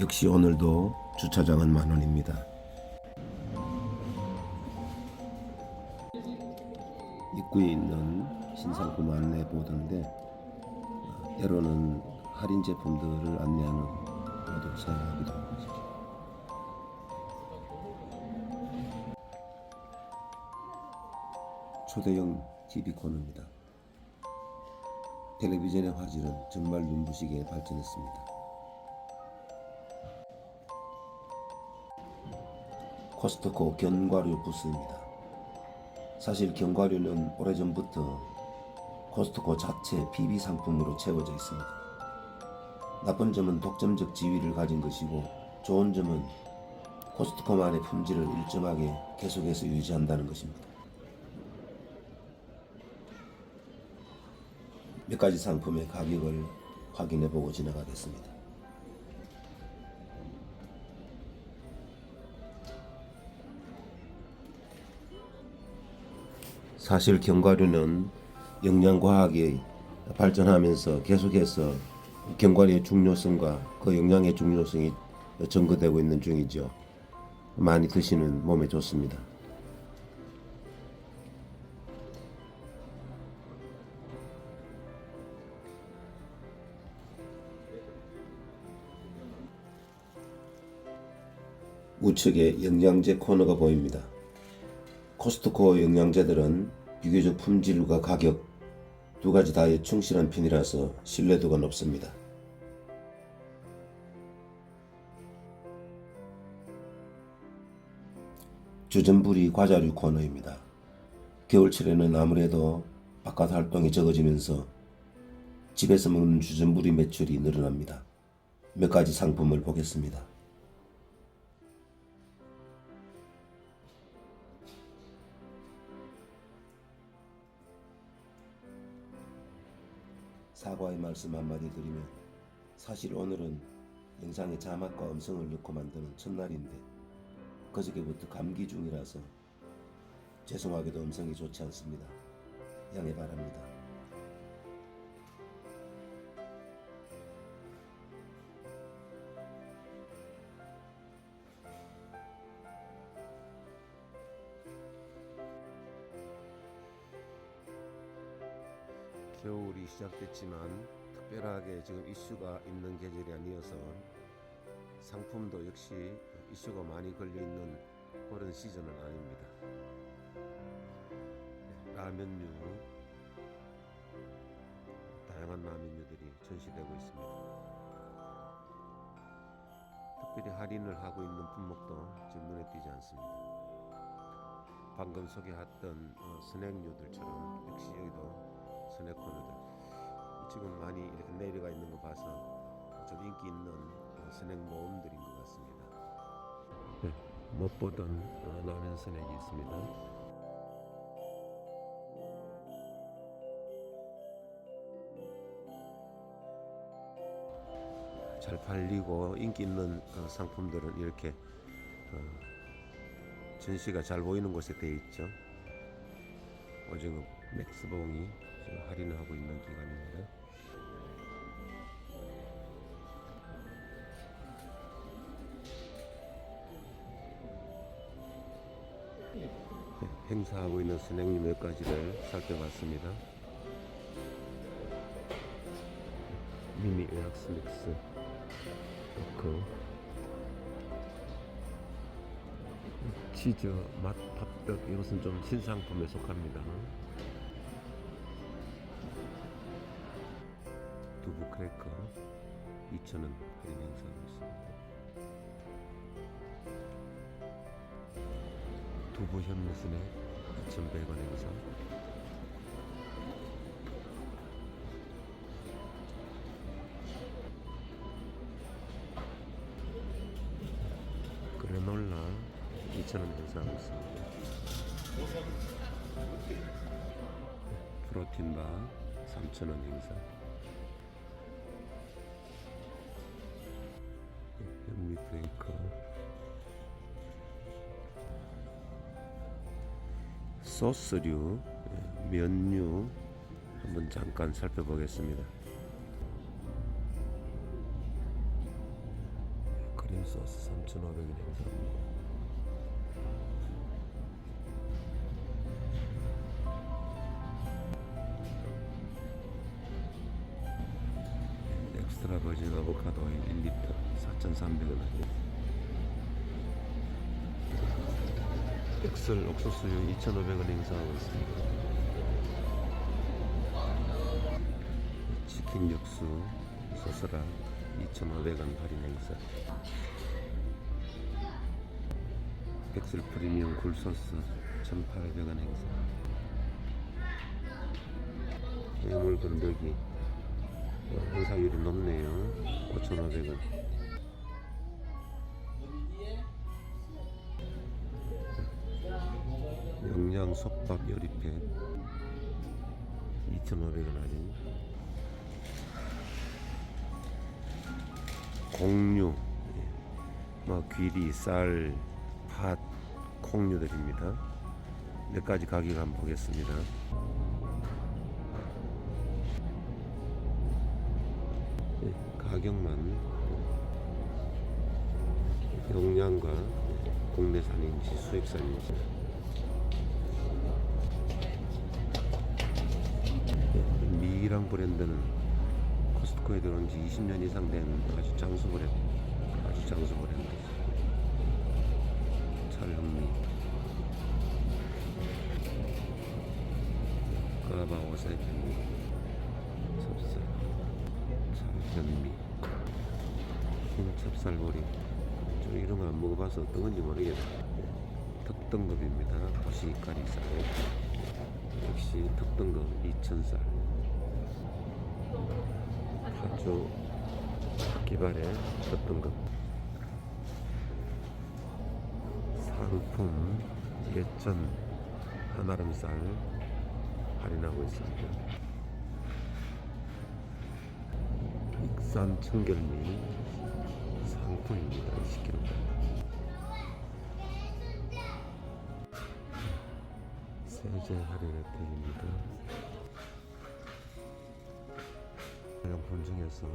역시 오늘도 주차장은 만 원입니다. 입구에 있는 신상품 안내 보드인데 어, 때로는 할인 제품들을 안내하는 보드를 사용하기도 합니다. 초대형 TV 코너입니다. 텔레비전의 화질은 정말 눈부시게 발전했습니다. 코스트코 견과류 부스입니다. 사실 견과류는 오래전부터 코스트코 자체 PB 상품으로 채워져 있습니다. 나쁜 점은 독점적 지위를 가진 것이고 좋은 점은 코스트코만의 품질을 일정하게 계속해서 유지한다는 것입니다. 몇 가지 상품의 가격을 확인해 보고 지나가겠습니다. 사실 견과류는 영양과학이 발전하면서 계속해서 견과류의 중요성과 그 영양의 중요성이 증거되고 있는 중이죠. 많이 드시는 몸에 좋습니다. 우측에 영양제 코너가 보입니다. 코스트코 영양제들은 비교적 품질과 가격 두 가지 다에 충실한 편이라서 신뢰도가 높습니다. 주전부리 과자류 코너입니다. 겨울철에는 아무래도 바깥 활동이 적어지면서 집에서 먹는 주전부리 매출이 늘어납니다. 몇 가지 상품을 보겠습니다. 사과의 말씀 한마디 드리면 사실 오늘은 영상에 자막과 음성을 넣고 만드는 첫날인데 그저께부터 감기 중이라서 죄송하게도 음성이 좋지 않습니다. 양해 바랍니다. 겨울이 시작됐지만 특별하게 지금 이슈가 있는 계절이 아니어서 상품도 역시 이슈가 많이 걸려 있는 그런 시즌은 아닙니다. 네, 라면류 다양한 라면류들이 전시되고 있습니다. 특별히 할인을 하고 있는 품목도 지금 눈에 띄지 않습니다. 방금 소개했던 어, 스낵류들처럼 역시 여기도 스낵 코너들 지금 많이 이렇게 내려가 있는 거 봐서 좀 인기 있는 어, 스낵 모음들인 것 같습니다. 네, 못 보던 어, 라면 스낵이 있습니다. 잘 팔리고 인기 있는 어, 상품들은 이렇게 어, 전시가 잘 보이는 곳에 되어 있죠. 오징어 맥스봉이 할인을 하고 있는 기간입니다. 네, 행사하고 있는 스낵류 몇 가지를 살펴봤습니다. 미니 의학스 믹스 넣고 치즈 맛 팥떡 이것은 좀 신상품에 속합니다. 크래커 2,000원 할인 행사하고 있습니다. 두부 현무스낵 2,100원 행사. 그래놀라 2,000원 행사하고 있습니다. 프로틴바 3,000원 행사. 현미 브레이커 소스류, 예, 면류 한번 잠깐 살펴보겠습니다. 소스 3,500원 엑스트라 버진 아보카도 오일 1리터 4,300원 엑셀 옥수수유 2,500원 행사하고 있습니다. 치킨 육수 소스라 2,500원 할인 행사. 엑셀 프리미엄 굴소스 1,800원 행사. 해물 건더기 어, 행사율이 높네요. 5,500원. 영양 솥밥 요리팩 2,500원 할인. 공유, 예. 뭐 귀리, 쌀, 팥, 콩류 들입니다. 몇 가지 가격 한번 보겠습니다. 가격만 용량과 예, 국내산인지 수입산인지. 예, 미랑 브랜드는 코스트코에 들어온 지 20년 이상 된 아주 장수 브랜드 아주 장수 브랜드. 찰흥미. 까바 오세미 찹쌀 찰현미 흰 찹쌀보리. 저 이런 거안 먹어봐서 어떤 건지 모르겠네. 특등급입니다. 도시가리쌀 역시 특등급 2천쌀 아주 기발의 특등급. 상품 예전 한아름쌀 할인하고 있습니다. 익산 청결미 상품입니다. 20kg. 세제 할인 혜택입니다. 명품 중에서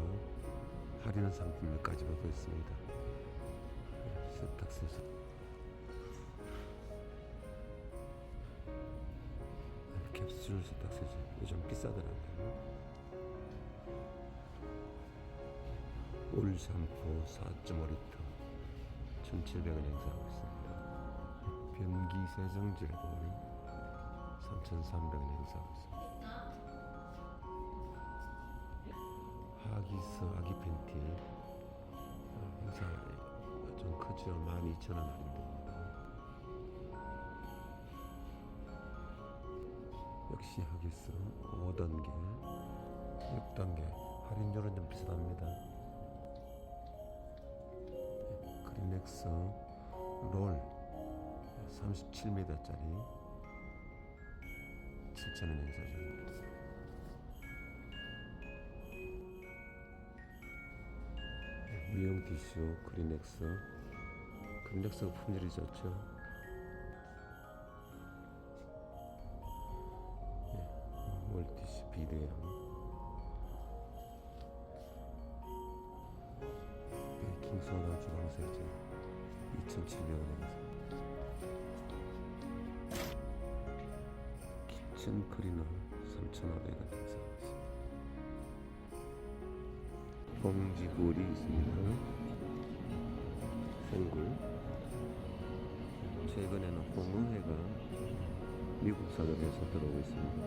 할인 상품 몇 가지 보고 있습니다. 세탁세제. 캡슐. 이거 좀 비싸더라고요. 올 샴푸 4.5리터 1,700원 행사하고 있습니다. 변기 세정제 볼이 3,300원 행사하고 있습니다. 하기스 아기 팬티 어, 행사 좀 크죠 12,000원 할인됩니다 역시 하기스 5단계 6단계 할인율은 좀 비슷합니다 네, 그린엑스 롤 37m짜리 7,000원 행사 중입니다. 미용 티슈 그린엑스 그린엑스가 품질이 좋죠? 예, 멀티슈 비대형 베이킹소다 주방세제 2,700원입니다 키친 클리너 3,500원 행사하고 있습니다 봉지굴이 있습니다. 생굴. 최근에는 홍어회가 미국산으로해서 들어오고 있습니다.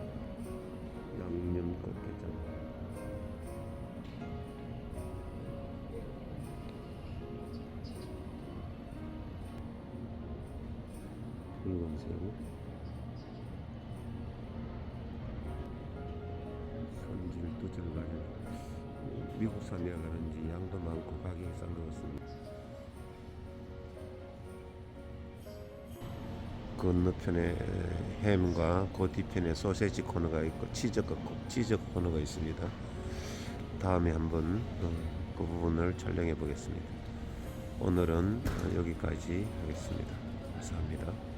양념 꽃게장. 붉은새우. 손질도 정말 미국산이라 그런지 양도 많고 가격이 싼 것 같습니다. 건너편에 햄과 그 뒤편에 소세지 코너가 있고 치즈 코 치즈 코너가 있습니다. 다음에 한번 어, 그 부분을 촬영해 보겠습니다. 오늘은 어, 여기까지 하겠습니다. 감사합니다.